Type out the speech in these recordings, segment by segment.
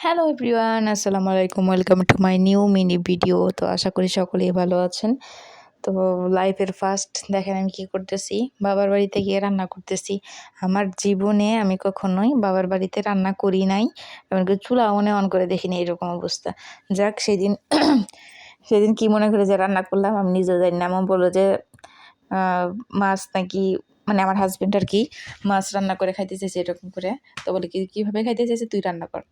Hello everyone আসসালামু আলাইকুম welcome to my new mini video তো আশা করি সকলেই ভালো আছেন। তো লাইফের ফার্স্ট দেখেন আমি কী করতেছি। বাবার বাড়িতে গিয়ে রান্না করতেছি। আমার জীবনে আমি কখনোই বাবার বাড়িতে রান্না করি নাই। এমনকি চুলা মনে অন করে দেখিনি এরকম অবস্থা। যাক, সেদিন সেদিন কি মনে করে যে রান্না করলাম, আমি নিজেও জানি না। আমার বলল যে মাছ নাকি মানে আমার হাজব্যান্ড আর কি, মাছ রান্না করে খাইতে চাইছে এরকম করে। তো বলে, কি, কীভাবে খাইতে চাইছে? তুই রান্না কর।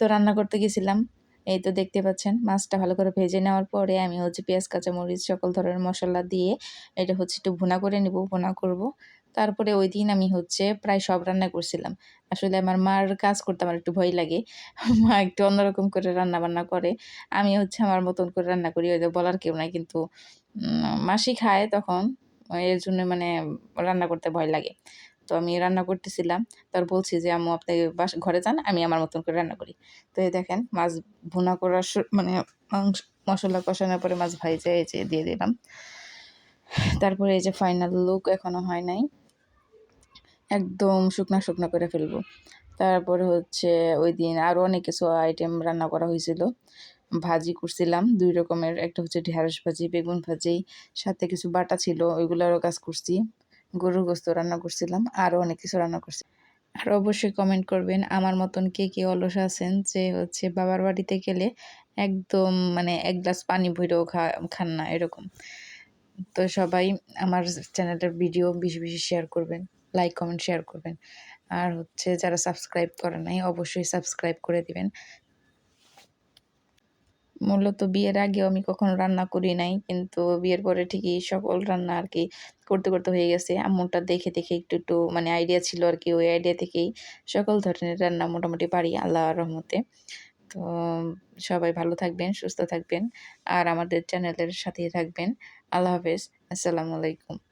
তো রান্না করতে গেছিলাম। এই তো দেখতে পাচ্ছেন, মাছটা ভালো করে ভেজে নেওয়ার পরে আমি হচ্ছে পেঁয়াজ, কাঁচামরিচ, সকল ধরনের মশলা দিয়ে এটা হচ্ছে একটু ভুনা করে নিব, ভুনা করব। তারপরে ওই দিন আমি হচ্ছে প্রায় সব রান্না করছিলাম। আসলে আমার মার কাজ করতে আমার একটু ভয় লাগে। মা একটু অন্যরকম করে রান্না বান্না করে। আমি হচ্ছে আমার মতন করে রান্না করি, ওই বলার কেউ নাই কিন্তু মাসি খায় তখন, এর জন্য মানে রান্না করতে ভয় লাগে। তো আমি রান্না করতেছিলাম। তার বলছি যে, আম্মু, আপনি বাস, ঘরে যান, আমি আমার মতন করে রান্না করি। তো এই দেখেন, মাছ ভুনা করার মানে মাংস, মশলা কষানোর পরে মাছ ভাইজে এই যে দিয়ে দিলাম। তারপরে এই যে ফাইনাল লুক এখনও হয় নাই। একদম শুকনা শুকনা করে ফেলব। তারপরে হচ্ছে ওই দিন আরও অনেক কিছু আইটেম রান্না করা হয়েছিল। ভাজি করছিলাম দুই রকমের, একটা হচ্ছে ঢেঁড়স ভাজি, বেগুন ভাজি, সাথে কিছু বাটা ছিল, ওইগুলোরও কাজ করছি। গরুর গোস্ত রান্না করছিলাম আরও অনেক কিছু রান্না করছি। আর অবশ্যই কমেন্ট করবেন আমার মতন কে কে অলস আছেন যে হচ্ছে বাবার বাড়িতে গেলে একদম মানে এক গ্লাস পানি ভরেও খান না এরকম। তো সবাই আমার চ্যানেলের ভিডিও বেশি বেশি শেয়ার করবেন লাইক কমেন্ট শেয়ার করবেন। আর হচ্ছে যারা সাবস্ক্রাইব করে নাই অবশ্যই সাবস্ক্রাইব করে দিবেন। মূলত বিয়ের আগেও আমি কখনো রান্না করি নাই। কিন্তু বিয়ের পরে ঠিকই সকল রান্না আর কি করতে করতে হয়ে গেছে। আম্মুরটা দেখে দেখে একটু একটু মানে আইডিয়া ছিল আর কি ওই আইডিয়া থেকেই সকল ধরনের রান্না মোটামুটি পারি আল্লাহর রহমতে। তো সবাই ভালো থাকবেন, সুস্থ থাকবেন। আর আমাদের চ্যানেলের সাথেই থাকবেন। আল্লাহ হাফেজ। আসসালামু আলাইকুম।